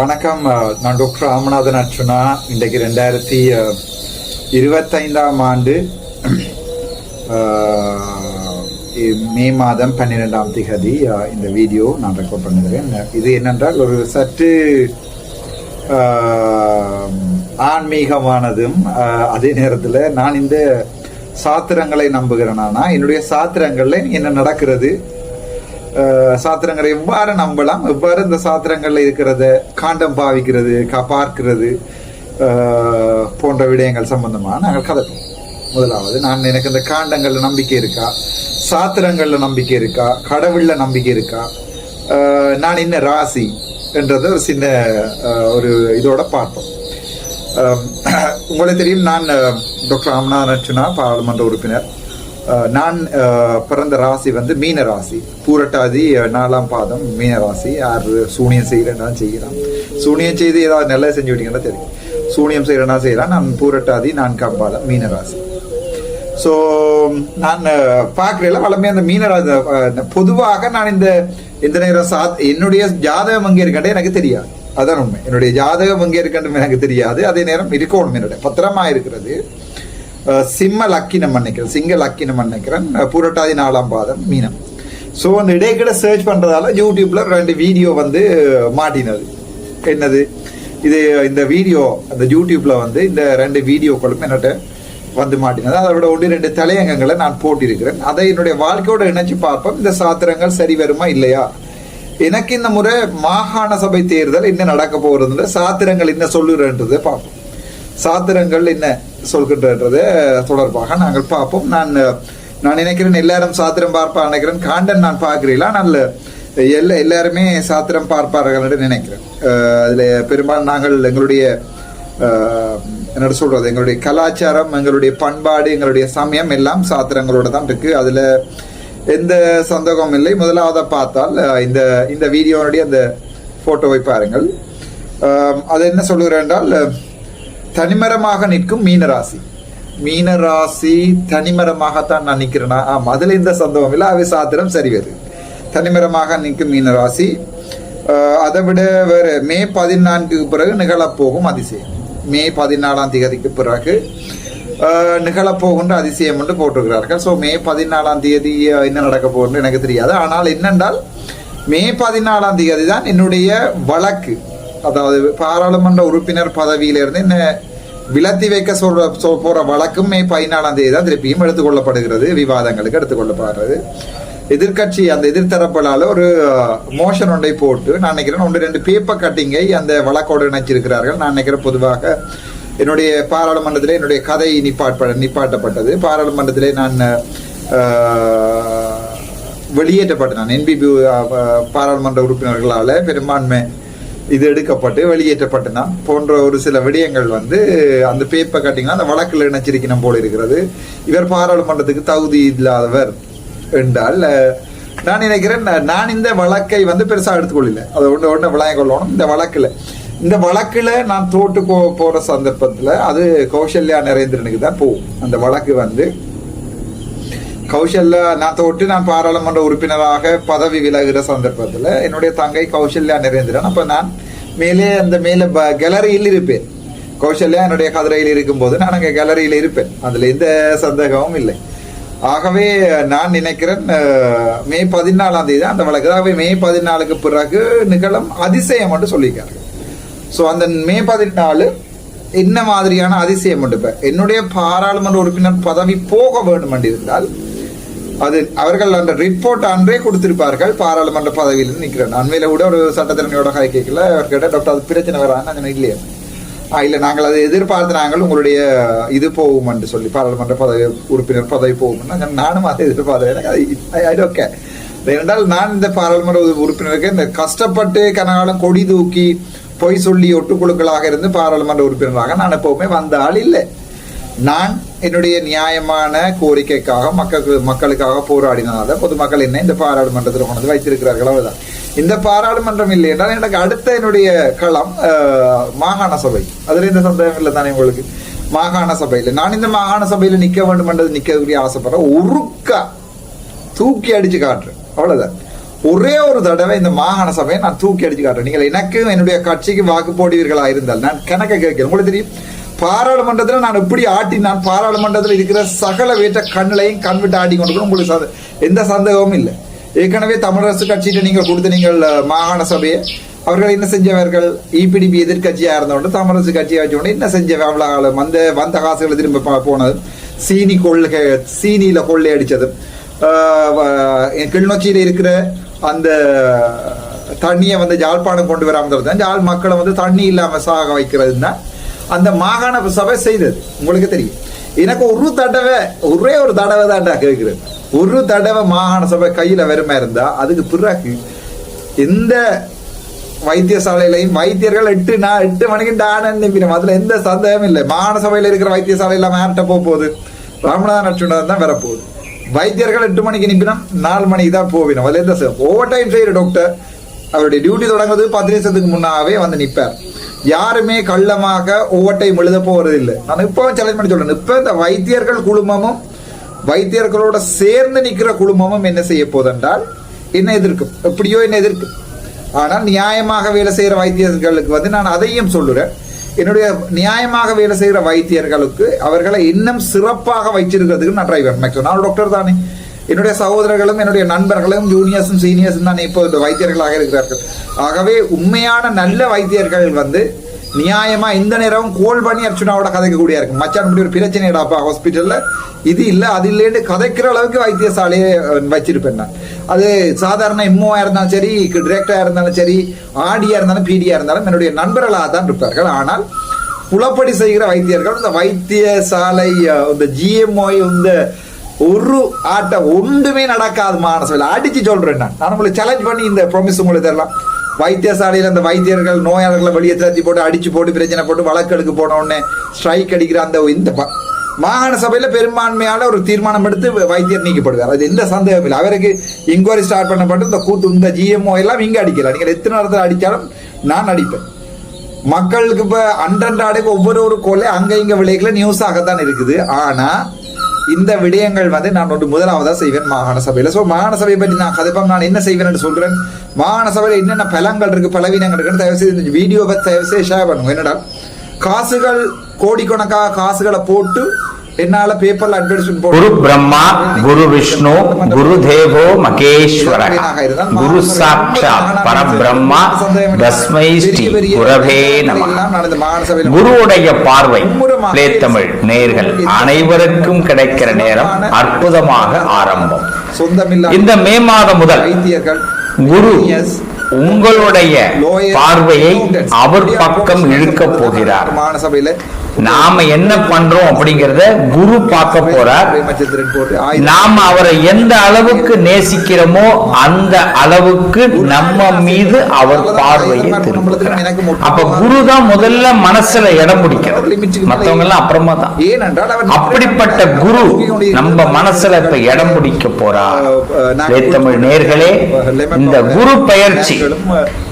வணக்கம். நான் டாக்டர் ராமநாதன் அர்ச்சுனா. இன்றைக்கு ரெண்டாயிரத்தி இருபத்தைந்தாம் ஆண்டு மே மாதம் பன்னிரெண்டாம் திகதி இந்த வீடியோ நான் ரெக்கார்ட் பண்ணுகிறேன். இது என்னென்றால் ஒரு சற்று ஆன்மீகமானதும் அதே நேரத்தில் நான் இந்த சாத்திரங்களை நம்புகிறேனானா என்னுடைய சாத்திரங்களில் என்ன நடக்கிறது? சாத்திரங்களை எவ்வாறு நம்பலாம்? எவ்வாறு இந்த சாத்திரங்கள்ல இருக்கிறத காண்டம் பாவிக்கிறது பார்க்கிறது போன்ற விடயங்கள் சம்பந்தமாக நாங்கள் கதைப்போம் முதலாவது நான் எனக்கு இந்த காண்டங்களில் நம்பிக்கை இருக்கா? சாத்திரங்களில் நம்பிக்கை இருக்கா? கடவுளில் நம்பிக்கை இருக்கா? நான் என்ன ராசி என்றத ஒரு சின்ன ஒரு இதோட பார்ப்போம். உங்களுக்கு தெரியும் நான் டாக்டர் ராமநாதன் பாராளுமன்ற உறுப்பினர். நான் பிறந்த ராசி வந்து மீன ராசி. பூரட்டாதி நாலாம் பாதம் மீன ராசி. யார் சூனியம் செய்கிறேன்னா செய்யலாம். சூனியம் செய்து ஏதாவது நல்லா செஞ்சு விட்டீங்கன்னா தெரியும். சூனியம் செய்கிறேன்னா செய்யலாம். நான் பூரட்டாதி நான்காம் பாதம் மீன ராசி. ஸோ நான் பார்க்குறேன் வளமே அந்த மீனராஜ பொதுவாக நான் இந்த இந்த நேரம் சா என்னுடைய ஜாதகம் அங்கே இருக்கட்டே எனக்கு தெரியாது. அதான் உண்மை. என்னுடைய ஜாதகம் அங்கே இருக்கட்டும் எனக்கு தெரியாது. அதே நேரம் இருக்கணும் என்னுடைய. பத்திரமா இருக்கிறது. சிம்ம லக்கினம் நினைக்கிறேன் சிங்க லக்கினம் நினைக்கிறேன் புரட்டாதி நாலாம் பாதம் மீனம். ஸோ அந்த இடைக்கிட சர்ச் பண்ணுறதால யூடியூப்ல ரெண்டு வீடியோ வந்து மாட்டினது. என்னது? இது இந்த வீடியோ அந்த யூடியூப்ல வந்து இந்த ரெண்டு வீடியோக்களும் என்னட்ட வந்து மாட்டினது. அதோட ஒன்று ரெண்டு தலையங்கங்களை நான் போட்டிருக்கிறேன். அதை என்னுடைய வாழ்க்கையோட இணைச்சு பார்ப்போம். இந்த சாத்திரங்கள் சரி வருமா இல்லையா? எனக்கு இந்த முறை மாகாண சபை தேர்தல் என்ன நடக்க போகிறதுன்ற சாத்திரங்கள் என்ன சொல்லுறன்றதை பார்ப்போம். சாத்திரங்கள் என்ன? சொல்கின்றதை தொடர்பாக நாங்கள் பார்ப்போம். நான் நான் நினைக்கிறேன் எல்லாரும் சாத்திரம் பார்ப்பா நினைக்கிறேன். காண்டன் நான் பார்க்கிறீங்களா நல்ல எல்லா எல்லாருமே சாத்திரம் பார்ப்பார்கள் என்று நினைக்கிறேன். அதில் பெரும்பாலும் நாங்கள் எங்களுடைய என்னோட என்ன சொல்றது எங்களுடைய கலாச்சாரம் எங்களுடைய பண்பாடு எங்களுடைய சமயம் எல்லாம் சாத்திரங்களோட தான் இருக்கு. அதுல எந்த சந்தேகமும் இல்லை. முதலாவதை பார்த்தால் இந்த இந்த வீடியோனுடைய அந்த போட்டோவை பாருங்கள். அது என்ன சொல்லுகிறேன் என்றால் தனிமரமாக நிற்கும் மீனராசி. மீனராசி தனிமரமாகத்தான் நான் நிற்கிறேனா? ஆமாம் அதில் எந்த சந்தேகம் இல்லை. அவை சாத்திரம் சரி வருது தனிமரமாக நிற்கும் மீனராசி அதை விட வேறு மே பதினான்குக்கு பிறகு நிகழப்போகும் அதிசயம். மே பதினாலாம் தேதிக்கு பிறகு அஹ், நிகழப்போகின்ற அதிசயம் என்று போட்டிருக்கிறார்கள். ஸோ மே பதினாலாம் தேதி என்ன நடக்க போகுதுன்னு எனக்கு தெரியாது. ஆனால் என்னென்றால் மே பதினாலாம் தேதி தான் என்னுடைய வழக்கு. அதாவது பாராளுமன்ற உறுப்பினர் பதவியிலிருந்து என்ன விலத்தி வைக்க சொல்ற சொல் போற வழக்கும் மே பதினாலாம் தேதி தான் திருப்பியும் எடுத்துக்கொள்ளப்படுகிறது. விவாதங்களுக்கு எடுத்துக்கொள்ளப்படுறது எதிர்க்கட்சி அந்த எதிர்த்தரப்புலால ஒரு மோஷன் ஒன்றை போட்டு நான் நினைக்கிறேன் ஒன்று ரெண்டு பேப்பர் கட்டிங்கை அந்த வழக்கோடு இணைச்சிருக்கிறார்கள். நான் நினைக்கிறேன் பொதுவாக என்னுடைய பாராளுமன்றத்திலே என்னுடைய கதை நிப்பாட்ட நிப்பாட்டப்பட்டது. பாராளுமன்றத்திலே நான் வெளியேற்றப்பட்டேன். நான் என்பிபி பாராளுமன்ற உறுப்பினர்களால் பெரும்பான்மை இது எடுக்கப்பட்டு வெளியேற்றப்பட்டு போன்ற ஒரு சில விடயங்கள் வந்து அந்த பேப்பர் காட்டிங்கன்னா அந்த வழக்கில் இணைச்சிருக்கணும் போல இருக்கிறது. இவர் பாராளுமன்றத்துக்கு தகுதி இல்லாதவர் என்றால் நான் நினைக்கிறேன் நான் இந்த வழக்கை வந்து பெருசாக எடுத்துக்கொள்ளல. அதை ஒன்று ஒன்று விளங்க கொள்ளணும். இந்த வழக்கில் இந்த வழக்கில் நான் தோட்டு போ போகிற சந்தர்ப்பத்தில் அது கௌசல்யா நரேந்திரனுக்கு தான் போகும். அந்த வழக்கு வந்து கௌசல்யா நான் தொட்டு நான் பாராளுமன்ற உறுப்பினராக பதவி விலகிற சந்தர்ப்பத்தில் என்னுடைய தங்கை கௌசல்யா நரேந்திரன். அப்போ நான் மேலே அந்த மேலே கேலரியில் இருப்பேன். கௌசல்யா என்னுடைய கதிரையில் இருக்கும்போது நான் அங்கே கேலரியில் இருப்பேன். அதில் எந்த சந்தேகமும் இல்லை. ஆகவே நான் நினைக்கிறேன் மே பதினாலாம் தேதி அந்த வழக்கு ஆகவே மே பதினாலுக்கு பிறகு நிகழும் அதிசயம் என்று சொல்லியிருக்கார்கள். ஸோ அந்த மே பதினாலு என்ன மாதிரியான அதிசயம் உண்டு என்னுடைய பாராளுமன்ற உறுப்பினர் பதவி போக வேண்டும் என்று இருந்தால் அது அவர்கள் அந்த ரிப்போர்ட் அன்றே கொடுத்திருப்பார்கள். பாராளுமன்ற பதவியில் நிற்கிறேன். அண்மையில் கூட ஒரு சட்டத்திறனையோட கை கேட்கல அவர் கேட்டால் டாக்டர் அது பிரச்சனை வரான்னு இல்லையா. ஆ இல்லை நாங்கள் அதை எதிர்பார்த்து நாங்கள் உங்களுடைய இது போகும் என்று சொல்லி பாராளுமன்ற பதவி உறுப்பினர் பதவி போகும் நானும் அதை எதிர்பார்த்தேன் எனக்கு அது அது ஓகே ஏனென்றால் நான் இந்த பாராளுமன்ற உறுப்பினருக்கு இந்த கஷ்டப்பட்டு கனகாலம் கொடி தூக்கி பொய் சொல்லி ஒட்டுக்குழுக்களாக இருந்து பாராளுமன்ற உறுப்பினராக நான் எப்பவுமே வந்த ஆள் இல்லை. நான் என்னுடைய நியாயமான கோரிக்கைக்காக மக்களுக்கு மக்களுக்காக போராடினால பொதுமக்கள் என்ன இந்த பாராளுமன்றத்தில் கொண்டு வந்து வைத்திருக்கிறார்கள். அவ்வளவுதான். இந்த பாராளுமன்றம் இல்லை என்றால் எனக்கு அடுத்த என்னுடைய களம் மாகாண சபை. அதுல எந்த சந்தேகம் இல்லை தானே உங்களுக்கு? மாகாண சபையில். நான் இந்த மாகாண சபையில் நிற்க வேண்டும் என்றது நிற்கக்கூடிய ஆசைப்படுறேன். உருக்கா தூக்கி அடிச்சு காட்டுறேன். அவ்வளவுதான். ஒரே ஒரு தடவை இந்த மாகாண சபையை நான் தூக்கி அடிச்சு காட்டுறேன். நீங்கள் எனக்கு என்னுடைய கட்சிக்கு வாக்கு போடுவீர்களா இருந்தால் நான் கணக்கை கேட்கிறேன். உங்களுக்கு தெரியும்? பாராளுமன்றத்தில் நான் எப்படி ஆட்டி நான் பாராளுமன்றத்தில் இருக்கிற சகல வீட்ட கண்ணிலையும் கண் விட்டு ஆடி கொண்டு உங்களுக்கு சந்த- எந்த சந்தேகமும் இல்லை. ஏற்கனவே தமிழரசு கட்சியிட்ட நீங்கள் கொடுத்த நீங்கள் மாகாண சபையை அவர்கள் என்ன செஞ்சவர்கள்? இபிடிபி எதிர்கட்சியாக இருந்தவொண்டு தமிழரசு கட்சியை வச்சோண்டு என்ன செஞ்ச அவ்வளவு வந்த வந்த காசுகளை திரும்ப போனது சீனி கொள்ளை சீனியில் கொள்ளை அடித்ததும் கிளிநொச்சியில் இருக்கிற அந்த தண்ணியை வந்து ஜாழ்ப்பாணம் கொண்டு வராமல் தான் ஜாழ் மக்களை வந்து தண்ணி இல்லாமல் சாக வைக்கிறது தான் அந்த மாகாண சபை செய்தது. உங்களுக்கு தெரியும். எனக்கு ஒரு தடவை ஒரே ஒரு தடவை தான்டா கேட்கிறேன். ஒரு தடவை மாகாண சபை கையில வெறுமை இருந்தா அதுக்கு பிறகு எந்த வைத்தியசாலையிலையும் வைத்தியர்கள் எட்டு நான் எட்டு மணிக்கு டானன் நிற்பினோம் அதுல எந்த சந்தேகமும் இல்லை. மாகாண சபையில் இருக்கிற வைத்தியசாலை மேட்ட போக போகுது? ராமநாதன் லட்சுமணன் தான் வரப்போகுது. வைத்தியர்கள் எட்டு மணிக்கு நிற்பினோம் நாலு மணிக்கு தான் போவினோம். அதுல எந்த ஓவர் டைம் செய்யற டாக்டர் அவருடைய டியூட்டி தொடங்குறது பத்து நிமிஷத்துக்கு முன்னாவே வந்து நிற்பார் யாருமே கள்ளமாக ஒவ்வொட்டையும் எழுத போறது இல்லை நான் இப்போ சேலஞ்ச் பண்ணி சொல்றேன். இப்ப இந்த வைத்தியர்கள் குழுமமும் வைத்தியர்களோட சேர்ந்து நிக்கிற குழுமமும் என்ன செய்ய போதென்றால் என்ன எதிர்க்கும்? எப்படியோ என்ன எதிர்க்கும்? ஆனால் நியாயமாக வேலை செய்கிற வைத்தியர்களுக்கு வந்து நான் அதையும் சொல்லுறேன். என்னுடைய நியாயமாக வேலை செய்கிற வைத்தியர்களுக்கு அவர்களை இன்னும் சிறப்பாக வைச்சிருக்கிறதுக்கு நான் ட்ரை பண்ணேன் நான் டாக்டர் தானே. என்னுடைய சகோதரர்களும் என்னுடைய நண்பர்களும் ஜூனியர்ஸும் சீனியர்ஸும் தான் இப்போ இந்த வைத்தியர்களாக இருக்கிறார்கள். ஆகவே உண்மையான நல்ல வைத்தியர்கள் வந்து நியாயமா இந்த நேரம் கோல் பண்ணி அர்ச்சுனாவோட கதைக்கக்கூடிய இருக்கு மச்சான் இப்படி ஒரு பிரச்சனைடாப்பா ஹாஸ்பிட்டல்ல இது இல்ல அது இல்லைன்னு கதைக்கிற அளவுக்கு வைத்தியசாலையை வச்சிருப்பேன் நான். அது சாதாரண எம்ஓவா இருந்தாலும் சரி டிரெக்டரா இருந்தாலும் சரி ஆடியா இருந்தாலும் பிடியா இருந்தாலும் என்னுடைய நண்பர்களாக தான் இருப்பார்கள். ஆனால் புலப்படி செய்கிற வைத்தியர்கள் இந்த வைத்தியசாலை இந்த ஜிஎம்ஓ இந்த ஒரு ஆட்டம் ஒன்றுமே நடக்காது மானசவில் அடிச்சு சொல்றேன் நான். நான் உங்களுக்கு சேலஞ்ச் பண்ணி இந்த ப்ராமிஸ் உங்களுக்கு தரலாம். வைத்தியசாலையில் அந்த வைத்தியர்கள் நோயாளர்களை வெளியே திரட்டி போட்டு அடிச்சு போட்டு பிரச்சனை போட்டு வழக்கெடுக்க போன உடனே ஸ்ட்ரைக் அடிக்கிற அந்த இந்த மாகாண சபையில் பெரும்பான்மையான ஒரு தீர்மானம் எடுத்து வைத்தியர் நீக்கப்படுவார். அது எந்த சந்தேகம் இல்லை. அவருக்கு இன்கொயரி ஸ்டார்ட் பண்ணப்பட்டு இந்த கூட்டு இந்த ஜிஎம்ஓ எல்லாம் இங்கே அடிக்கல. நீங்கள் எத்தனை நேரத்தில் அடித்தாலும் நான் அடிப்பேன். மக்களுக்கு இப்போ அன்றன்றாடைக்கு ஒவ்வொரு ஒரு கொலை அங்கே இங்கே விளைகளை நியூஸ் ஆகத்தான் இருக்குது. ஆனால் இந்த விடயங்கள் வந்து நான் ஒன்று முதலாவதாக செய்வேன் மாகாண சபையில் ஸோ மாகாண சபையை பற்றி நான் கதைப்பம். நான் என்ன செய்வேன் சொல்றேன்? மாகாண சபையில் என்னென்ன பலங்கள் இருக்கு பலவீனங்கள் இருக்குன்னு தயவு செய்து இந்த வீடியோவை தயவு செய்து ஷேர் பண்ணுங்க. என்னடா? காசுகள் கோடிக்கணக்காக காசுகளை போட்டு என்னால பேப்பர்ல அட்வர்டைஸ்மெண்ட் குரு பிரம்மா குரு விஷ்ணு குரு தேவோ மகேஸ்வர. குரு சாட்சாத் பரபிரம்மா தஸ்மை ஸ்ரீ குரவே நம. குருவுடைய பார்வை தமிழ் நேர்கள் அனைவருக்கும் கிடைக்கிற நேரம் அற்புதமாக ஆரம்பம். இந்த மே மாதம் முதல் குரு உங்களுடைய பார்வையை அவர் பக்கம் இழுக்க போகிறார். நாம என்ன பண்றோம் அப்படிங்கறத குரு பார்க்க போறார். நாம அவரை எந்த அளவுக்கு நேசிக்கிறோமோ அந்த அளவுக்கு நம்ம மீது அவர் பார்வையை திரும்புகிறார் அப்ப குரு தான் முதல்ல மனசுல இடம் பிடிக்கிறது மத்தவங்க எல்லாம் அப்புறமா தான். அப்படிப்பட்ட குரு நம்ம மனசுல இப்ப இடம் பிடிக்க போறார். தமிழ் நேர்களே இந்த குரு பயிற்சி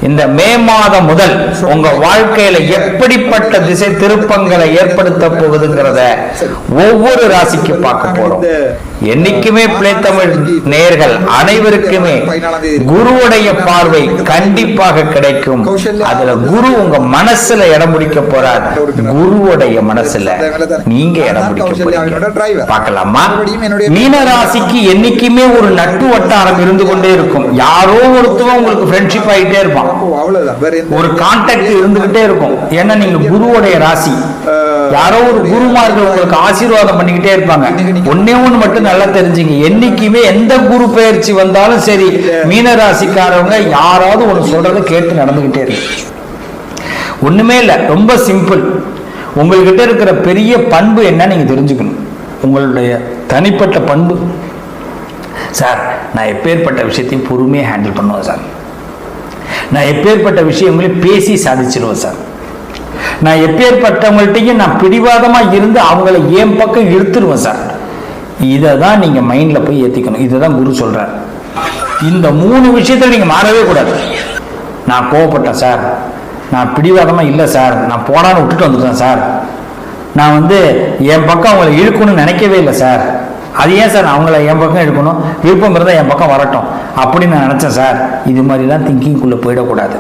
இந்த மே மாதம் முதல் உங்க வாழ்க்கையில எப்படிப்பட்ட திசை திருப்பங்களை ஏற்படுத்த போகுதுங்கிறத ஒவ்வொரு ராசிக்கு பார்க்க போறோம். என்னைக்குமே பிழைத்தமிழ் தமிழ் நேர்கள் அனைவருக்குமே குருவுடைய பார்வை கண்டிப்பாக கிடைக்கும். அதுல குரு உங்க மனசுல இடம் பிடிக்க போறார். குருவுடைய மனசுல நீங்க இடம் பிடிக்க போறீங்க. பார்க்கலாமா? மீன ராசிக்கு என்னைக்குமே ஒரு நட்பு வட்டாரம் இருந்து கொண்டே இருக்கும். யாரோ ஒருத்தவங்க உங்களுக்கு ஃப்ரெண்ட்ஷிப் ஆகிட்டே இருப்பான். ஒரு கான்டாக்ட் இருந்துகிட்டே இருக்கும். ஏன்னா நீங்க குருவுடைய ராசி. யாரோ ஒரு குருமார்கள் உங்களுக்கு ஆசீர்வாதம் பண்ணிக்கிட்டே இருப்பாங்க. ஒன்னே ஒண்ணு மட்டும் நல்லா தெரிஞ்சுங்க. என்னைக்குமே எந்த குரு பயிற்சி வந்தாலும் சரி மீன ராசிக்காரவங்க யாராவது ஒண்ணு சொல்றதை கேட்டு நடந்துகிட்டே இருக்கு ஒண்ணுமே இல்ல ரொம்ப சிம்பிள் உங்கள்கிட்ட இருக்கிற பெரிய பண்பு என்ன நீங்க தெரிஞ்சுக்கணும். உங்களுடைய தனிப்பட்ட பண்பு. சார் நான் எப்பேற்பட்ட விஷயத்தையும் பொறுமையாக ஹேண்டில் பண்ணுவேன் சார். நான் எப்பேற்பட்ட விஷயங்களையும் பேசி சாதிச்சிருவேன் சார். நான் எப்பேற்பட்டவங்கள்ட்டையும் நான் பிடிவாதமாக இருந்து அவங்கள என் பக்கம் இழுத்துருவேன் சார்? இதை தான் நீங்கள் மைண்டில் போய் ஏற்றிக்கணும் இதை தான் குரு சொல்கிறார் இந்த மூணு விஷயத்தில் நீங்கள் மாறவே கூடாது. நான் கோவப்பட்டேன் சார். நான் பிடிவாதமாக இல்லை சார். நான் போனாலும் விட்டுட்டு வந்துட்டேன் சார். நான் வந்து என் பக்கம் அவங்களை இழுக்கணும்னு நினைக்கவே இல்லை சார். அது ஏன் சார்? அவங்கள என் பக்கம் எடுக்கணும் விருப்பம் இருந்தால் என் பக்கம் வரட்டும். அப்படின்னு நான் நினச்சேன் சார். இது மாதிரிலாம் திங்கிங்குள்ளே போயிடக்கூடாது.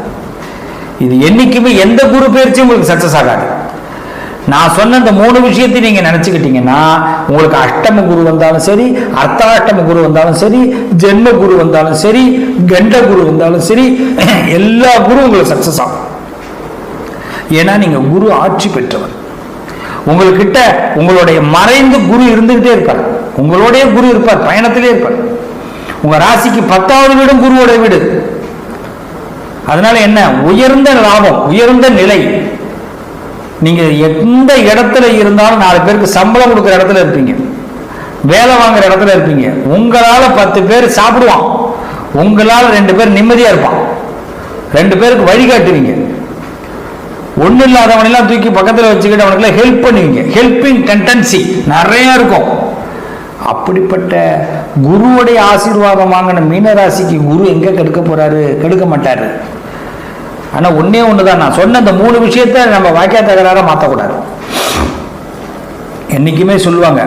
இது என்றைக்குமே எந்த குரு பயிற்சியும் உங்களுக்கு சக்ஸஸ் ஆகாது. நான் சொன்ன அந்த மூணு விஷயத்தையும் நீங்கள் நினச்சிக்கிட்டீங்கன்னா உங்களுக்கு அஷ்டம குரு வந்தாலும் சரி அர்த்தாஷ்டம குரு வந்தாலும் சரி ஜென்ம குரு வந்தாலும் சரி கண்ட குரு வந்தாலும் சரி எல்லா குரு உங்களுக்கு சக்சஸ் ஆகும். ஏன்னா நீங்கள் குரு ஆட்சி பெற்றவர். உங்கள்கிட்ட உங்களுடைய மறைந்து குரு இருந்துகிட்டே இருப்பார். உங்களுடைய குரு இருப்பார் பயணத்திலே இருப்பார். உங்கள் ராசிக்கு பத்தாவது வீடும் குருவோட வீடு. அதனால என்ன? உயர்ந்த லாபம் உயர்ந்த நிலை. நீங்க எந்த இடத்துல இருந்தாலும் நாலு பேருக்கு சம்பளம் கொடுக்குற இடத்துல இருப்பீங்க. வேலை வாங்குற இடத்துல இருப்பீங்க. உங்களால பத்து பேர் சாப்பிடுவான். உங்களால ரெண்டு பேர் நிம்மதியா இருப்பான். ரெண்டு பேருக்கு வழிகாட்டுவீங்க ஒண்ணு இல்லாதவனெல்லாம் தூக்கி பக்கத்தில் வச்சுக்கிட்டு அவனுக்குலாம் ஹெல்ப் பண்ணுவீங்க. ஹெல்பிங் டெண்டன்சி நிறைய இருக்கும். அப்படிப்பட்ட குருவுடைய ஆசீர்வாதம் வாங்கின மீனராசிக்கு குரு எங்க கெடுக்க போறாரு? கெடுக்க மாட்டாரு. ஆனா ஒண்ணே ஒண்ணுதான். நான் சொன்ன இந்த மூணு விஷயத்த நம்ம வாக்கிய தகராற மாத்தக்கூடாது. என்னைக்குமே சொல்லுவாங்க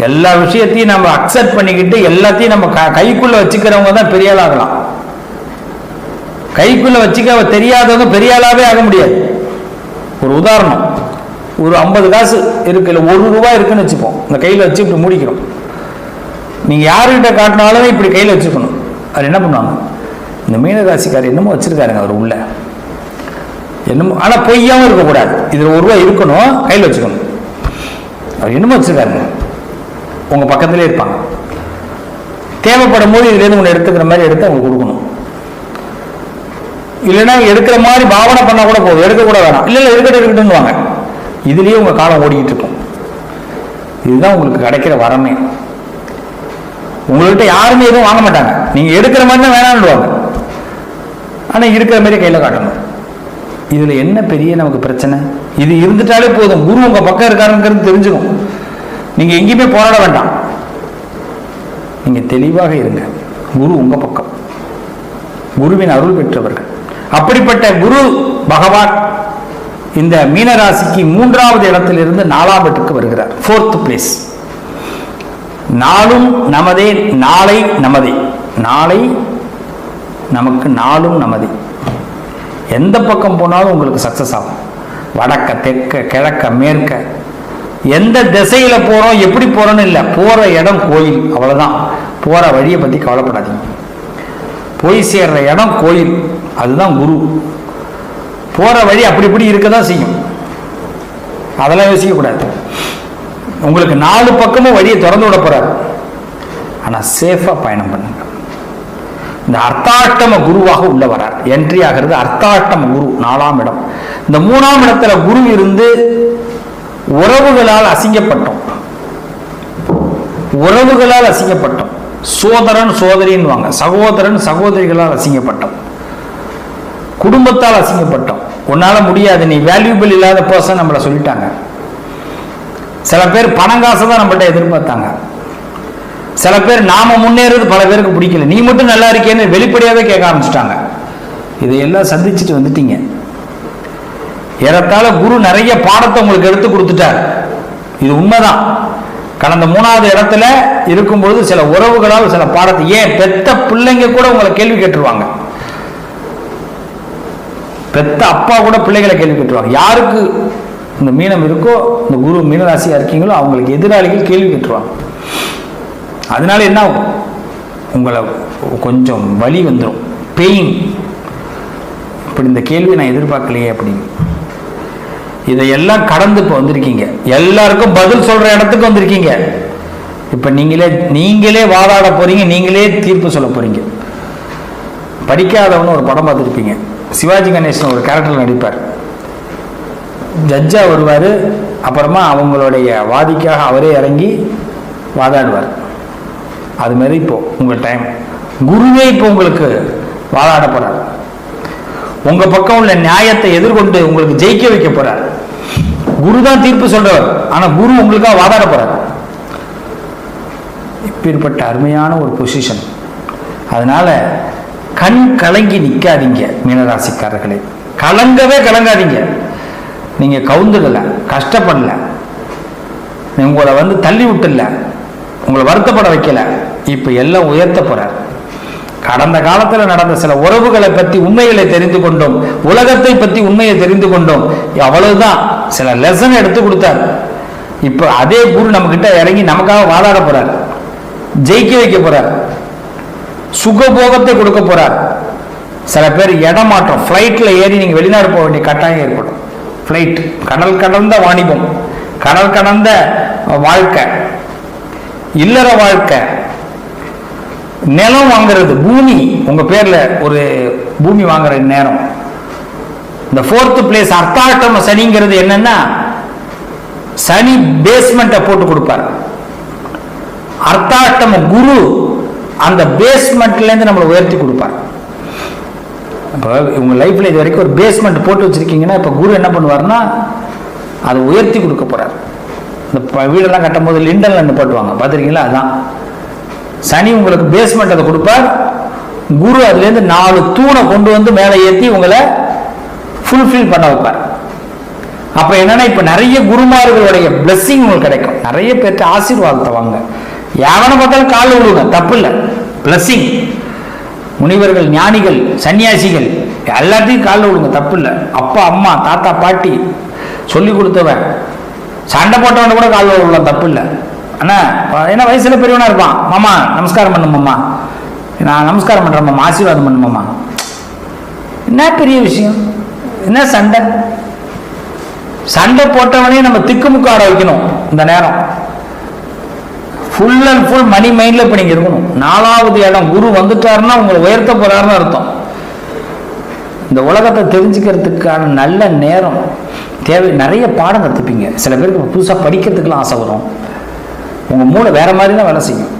எல்லா விஷயத்தையும் நம்ம அக்செப்ட் பண்ணிக்கிட்டு எல்லாத்தையும் நம்ம க- கைக்குள்ள வச்சுக்கிறவங்க தான் பெரிய ஆளாகலாம் கைக்குள்ளே கைக்குள்ள வச்சுக்க தெரியாதவங்க பெரியாளாவே ஆக முடியாது. ஒரு உதாரணம் ஒரு ஐம்பது காசு இருக்குல்ல ஒரு ரூபாய் இருக்குன்னு வச்சுப்போம். இந்த கையில் வச்சு இப்படி மூடிக்கிறோம். நீங்கள் யாருக்கிட்ட காட்டினாலும் இப்படி கையில் வச்சுக்கணும். அவர் என்ன பண்ணுவாங்க? இந்த மீனராசிக்கார் என்னமோ வச்சுருக்காருங்க அவர் உள்ள. என்னமோ ஆனால் பொய்யாவும் இருக்கக்கூடாது. இதில் ஒரு ரூபா இருக்கணும் கையில் வச்சுக்கணும். அவர் என்னமோ வச்சிருக்காருங்க. உங்கள் பக்கத்திலே இருப்பாங்க. தேவைப்படும் போது இதுலேருந்து ஒன்று எடுத்துக்கிற மாதிரி எடுத்து அவங்க கொடுக்கணும். இல்லைன்னா எடுக்கிற மாதிரி பாவனை பண்ணால் கூட போதும். எடுக்க கூட வேணாம். இல்லை இல்லை இருக்கட்டும் இருக்கட்டும்னு வாங்க இதுலயே காலம் ஓடிக்கிட்டு இருக்கும். இதுதான் உங்களுக்கு கிடைக்கிற வரமே. உங்கள்கிட்ட யாருமே எதுவும் வாங்க மாட்டாங்க. நீங்க எடுக்கிற மாதிரி தான் வேணாம்னுடுவாங்க ஆனா இருக்கிற மாதிரி கையில காட்டணும். இதுல என்ன பெரிய நமக்கு பிரச்சனை? இது இருந்துட்டாலே போதும். குரு உங்க பக்கம் இருக்காருங்கிறது தெரிஞ்சுக்கும். நீங்க எங்கேயுமே போராட வேண்டாம். நீங்க தெளிவாக இருங்க. குரு உங்க பக்கம். குருவின் அருள் பெற்றவர்கள். அப்படிப்பட்ட குரு பகவான் இந்த மீனராசிக்கு மூன்றாவது இடத்திலிருந்து நாலாம் இடத்துக்கு வருகிறார். ஃபோர்த் பிளேஸ் நாளும் நமதே நாளை நமதே. நாளை நமக்கு நாளும் நமதே. எந்த பக்கம் போனாலும் உங்களுக்கு சக்சஸ் ஆகும். வடக்க தெற்க கிழக்க மேற்க. எந்த திசையில போறோம் எப்படி போகிறோன்னு இல்லை. போற இடம் கோயில் அவ்வளவுதான். போற வழியை பத்தி கவலைப்படாதீங்க. போய் சேர்ற இடம் கோயில் அதுதான் குரு. போற வழி அப்படி இப்படி இருக்க தான் செய்யும். அதெல்லாம் யோசிக்க கூடாது. உங்களுக்கு நாலு பக்கமும் வழியை திறந்து விட போறாரு. ஆனா சேஃபா பயணம் பண்ணுங்க. இந்த அர்த்தாட்டம குருவாக உள்ள வரார். என்ட்ரி ஆகிறது அர்த்தாட்டம குரு நாலாம் இடம். இந்த மூணாம் இடத்துல குரு இருந்து உறவுகளால் அசிங்கப்பட்டோம். உறவுகளால் அசிங்கப்பட்டோம். சோதரன் சோதரின்வாங்க சகோதரன் சகோதரிகளால் அசிங்கப்பட்டோம். குடும்பத்தால் அசிங்கப்பட்டோம். உன்னால முடியாது. நீ வேல்யூபிள் இல்லாத பர்சன் நம்மளை சொல்லிட்டாங்க. சில பேர் பணம் காசை தான் நம்மகிட்ட எதிர்பார்த்தாங்க. சில பேர் நாம முன்னேறது பல பேருக்கு பிடிக்கல. நீ மட்டும் நல்லா இருக்கேன்னு வெளிப்படையாவே கேட்க ஆரம்பிச்சிட்டாங்க. இதையெல்லாம் சந்திச்சுட்டு வந்துட்டீங்க. ஏறத்தாழ குரு நிறைய பாடத்தை உங்களுக்கு எடுத்து கொடுத்துட்டார். இது உண்மைதான். கடந்த மூணாவது இடத்துல இருக்கும்பொழுது சில உறவுகளால் சில பாடத்தை ஏன் பெத்த பிள்ளைங்க கூட உங்களை கேள்வி கேட்டுருவாங்க. பெத்த அப்பா கூட பிள்ளைகளை கேள்வி கேட்டுருவாங்க. யாருக்கு இந்த மீனம் இருக்கோ இந்த குரு மீனராசியா இருக்கீங்களோ அவங்களுக்கு எதிராளிகள் கேள்வி கேட்டுருவாங்க. அதனால என்ன ஆகும்? உங்களை கொஞ்சம் வலி வந்துடும் பெயின் இப்படி இந்த கேள்வி நான் எதிர்பார்க்கலையே அப்படின்னு. இதையெல்லாம் கடந்து இப்போ வந்திருக்கீங்க. எல்லாருக்கும் பதில் சொல்ற இடத்துக்கு வந்திருக்கீங்க. இப்ப நீங்களே நீங்களே வாதாட போறீங்க நீங்களே தீர்ப்பு சொல்ல போறீங்க. படிக்காதவனு ஒரு படம் பார்த்துருப்பீங்க. சிவாஜி கணேசன் ஒரு கேரக்டர் நடிப்பார். ஜட்ஜா வருவார் அப்புறமா அவங்களுடைய வாதிக்காக அவரே இறங்கி வாதாடுவார். அதுமாரி இப்போது இப்போ உங்கள் டைம் குருவே இப்போ உங்களுக்கு வாதாட போகிறார் உங்கள் பக்கம் உள்ள நியாயத்தை எதிர்கொண்டு உங்களுக்கு ஜெயிக்க வைக்க போகிறார் குரு தான் தீர்ப்பு சொல்றவர் ஆனால் குரு உங்களுக்காக வாதாட போகிறார் இப்பேற்பட்ட அருமையான ஒரு பொசிஷன் அதனால கண் கலங்கி நிற்காதீங்க மீனராசிக்காரர்களே. கலங்கவே கலங்காதீங்க. நீங்கள் கவுந்துடலை கஷ்டப்படல. உங்களை வந்து தள்ளி விட்டுல. உங்களை வருத்தப்பட வைக்கல. இப்போ எல்லாம் உயர்த்த போகிறார் கடந்த காலத்தில் நடந்த சில உறவுகளை பற்றி உண்மைகளை தெரிந்து கொண்டோம். உலகத்தை பற்றி உண்மையை தெரிந்து கொண்டோம். அவ்வளவுதான். சில லெசன் எடுத்து கொடுத்தார். இப்போ அதே குரு நம்ம கிட்ட இறங்கி நமக்காக வாதாட போறார். ஜெயிக்க வைக்க போறார். சுகபோகத்தை கொடுக்க போறார். சில பேர் இடமாற்றம் ஃப்ளைட்டில் ஏறி நீங்கள் வெளிநாடு போக வேண்டிய கட்டாயம் ஏற்படும். ஃப்ளைட் கடல் கடந்த வாணிபம். கடல் கடந்த வாழ்க்கை. இல்லற வாழ்க்கை. நிலம் வாங்குறது பூமி. உங்க பேர்ல ஒரு பூமி வாங்குற நேரம். இந்த ஃபோர்த்து பிளேஸ் அர்த்தாட்டம் சனிங்கிறது என்னன்னா சனி பேஸ்மெண்ட்டை போட்டு கொடுப்பார். அர்த்தாட்டம குரு அந்த பேஸ்மெண்ட்லேருந்து நம்மளை உயர்த்தி கொடுப்பார். இப்போ உங்கள் லைஃப்பில் இது வரைக்கும் ஒரு பேஸ்மெண்ட் போட்டு வச்சுருக்கீங்கன்னா இப்போ குரு என்ன பண்ணுவார்னா அதை உயர்த்தி கொடுக்க போகிறார் இந்த ப- வீடெல்லாம் கட்டும் போது லிண்டல் இருந்து போட்டுவாங்க பார்த்துருக்கீங்களா? அதான். சனி உங்களுக்கு பேஸ்மெண்ட் அதை கொடுப்பார். குரு அதுலேருந்து நாலு தூணை கொண்டு வந்து மேலே ஏற்றி உங்களை ஃபுல்ஃபில் பண்ண வைப்பார். அப்போ என்னென்னா இப்போ நிறைய குருமார்களுடைய blessing உங்களுக்கு கிடைக்கும். நிறைய பேர்த்து ஆசீர்வாதத்தை வாங்க. யாவனை பார்த்தாலும் கால் விழுங்க. தப்பு இல்லை. பிளஸ்ஸிங் முனிவர்கள் ஞானிகள் சன்னியாசிகள் எல்லாத்தையும் காலில் விழுங்க தப்பு இல்லை அப்பா அம்மா தாத்தா பாட்டி சொல்லி கொடுத்தவன். சண்டை போட்டவன் கூட காலில் விழலாம் தப்பு இல்லை அண்ணா என்ன வயசில் பெரியவனா இருப்பான். மாமா நமஸ்காரம் பண்ணுமாம்மா நான் நமஸ்காரம் பண்றேன் மாமா. ஆசீர்வாதம் பண்ணுமாம்மா என்ன பெரிய விஷயம்? என்ன சண்டை? சண்டை போட்டவனே நம்ம திக்குமுக்கு ஆட வைக்கணும் இந்த நேரம். ஃபுல் அண்ட் ஃபுல் மணி மைண்டில் இப்போ நீங்கள் இருக்கணும். நாலாவது இடம் குரு வந்துட்டாருன்னா உங்களை உயர்த்த போகிறாருன்னு அர்த்தம். இந்த உலகத்தை தெரிஞ்சுக்கிறதுக்கான நல்ல நேரம் தேவை நிறைய பாடம் கற்றுப்பீங்க சில பேருக்கு புதுசாக புதுசா படிக்கிறதுக்குலாம் ஆசை வரும். உங்கள் மூளை வேற மாதிரி தான் வேலை செய்யும்.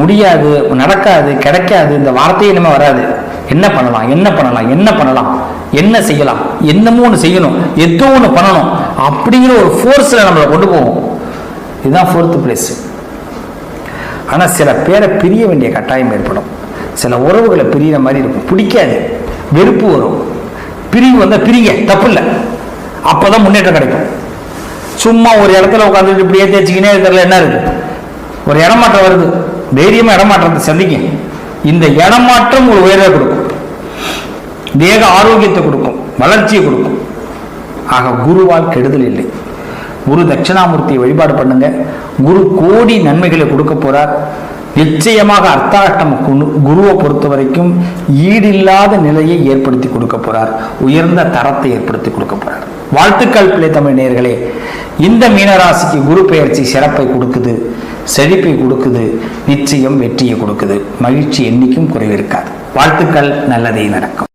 முடியாது நடக்காது கிடைக்காது இந்த வார்த்தையே இனிமே வராது. என்ன பண்ணலாம் என்ன பண்ணலாம் என்ன பண்ணலாம் என்ன செய்யலாம் என்னமோ ஒன்று செய்யணும் ஏதோ ஒன்று பண்ணணும் அப்படிங்கிற ஒரு ஃபோர்ஸில் நம்மளை கொண்டு போகும். இதுதான் ஃபோர்த்து பிளேஸ் ஆனால் சில பேரை பிரிய வேண்டிய கட்டாயம் ஏற்படும். சில உறவுகளை பிரியிற மாதிரி இருக்கும். பிடிக்காது. வெறுப்பு வரும். பிரிவு வந்தால் பிரிங்க. தப்பு இல்லை அப்போதான் முன்னேற்றம் கிடைக்கும். சும்மா ஒரு இடத்துல உட்காந்துட்டு இப்படியே தேய்ச்சிக்கினே இருக்கிறதுல என்ன இருக்கு? ஒரு இடமாற்றம் வருது. தைரியமாக இடமாற்றத்தை சந்திக்க இந்த இடமாற்றம் ஒரு உயர்வை கொடுக்கும். தேக ஆரோக்கியத்தை கொடுக்கும். வளர்ச்சியை கொடுக்கும். ஆக குருவால் கெடுதல் இல்லை. குரு தட்சிணாமூர்த்தியை வழிபாடு பண்ணுங்க. குரு கோடி நன்மைகளை கொடுக்க போறார். நிச்சயமாக அர்த்தாஷ்டம குருவை பொறுத்த வரைக்கும் ஈடில்லாத நிலையை ஏற்படுத்தி கொடுக்க போறார். உயர்ந்த தரத்தை ஏற்படுத்தி கொடுக்க போறார். வாழ்த்துக்கள் பிள்ளை தமிழ் நேர்களே இந்த மீனராசிக்கு குரு பெயர்ச்சி சிறப்பை கொடுக்குது செழிப்பை கொடுக்குது நிச்சயம் வெற்றியை கொடுக்குது. மகிழ்ச்சி என்னைக்கும் குறைவிருக்காது. வாழ்த்துக்கள் நல்லதே நடக்கும்.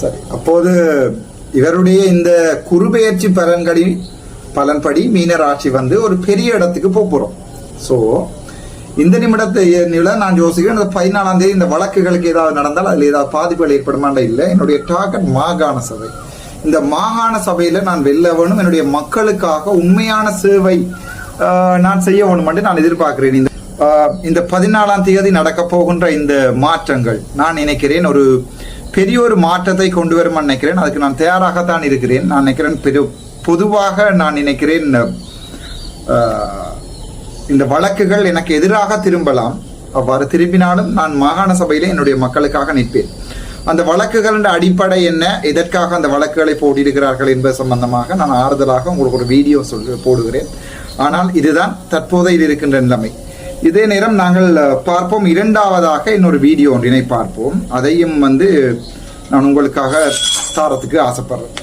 சரி. அப்போது இவருடைய இந்த குறுபெயர்ச்சி பலன்களி பலன்படி மீன வந்து ஒரு பெரிய இடத்துக்கு போக ஸோ இந்த நிமிடத்தை நில நான் யோசிக்கிறேன். இந்த பதினாலாம் தேதி இந்த வழக்குகளுக்கு ஏதாவது நடந்தால் அதில் ஏதாவது பாதிப்புகள் ஏற்படுமாண்ட? இல்லை. என்னுடைய டார்கெட் மாகாண சபை. இந்த மாகாண சபையில் நான் வெல்ல வேணும். என்னுடைய மக்களுக்காக உண்மையான சேவை நான் செய்ய வேணும் என்று நான் எதிர்பார்க்கிறேன். இந்த இந்த பதினாலாம் தேதி நடக்க போகின்ற இந்த மாற்றங்கள் நான் நினைக்கிறேன் ஒரு பெரிய ஒரு மாற்றத்தை கொண்டு வரும் நினைக்கிறேன். அதுக்கு நான் தயாராகத்தான் இருக்கிறேன். நான் நினைக்கிறேன் பெரு பொதுவாக நான் நினைக்கிறேன் இந்த வழக்குகள் எனக்கு எதிராக திரும்பலாம். அவ்வாறு திரும்பினாலும் நான் மாகாண சபையில் என்னுடைய மக்களுக்காக நிற்பேன். அந்த வழக்குகளின் அடிப்படை என்ன எதற்காக அந்த வழக்குகளை போட்டியிடுகிறார்கள் என்பது சம்பந்தமாக நான் ஆறுதலாக உங்களுக்கு ஒரு வீடியோ சொல் போடுகிறேன். ஆனால் இதுதான் தற்போதையில் இருக்கின்ற நிலைமை. இதே நேரம் நாங்கள் பார்ப்போம். இரண்டாவதாக இன்னொரு வீடியோ ஒன்றினை பார்ப்போம். அதையும் வந்து நான் உங்களுக்காக தாரத்துக்கு ஆசைப்படுறேன்.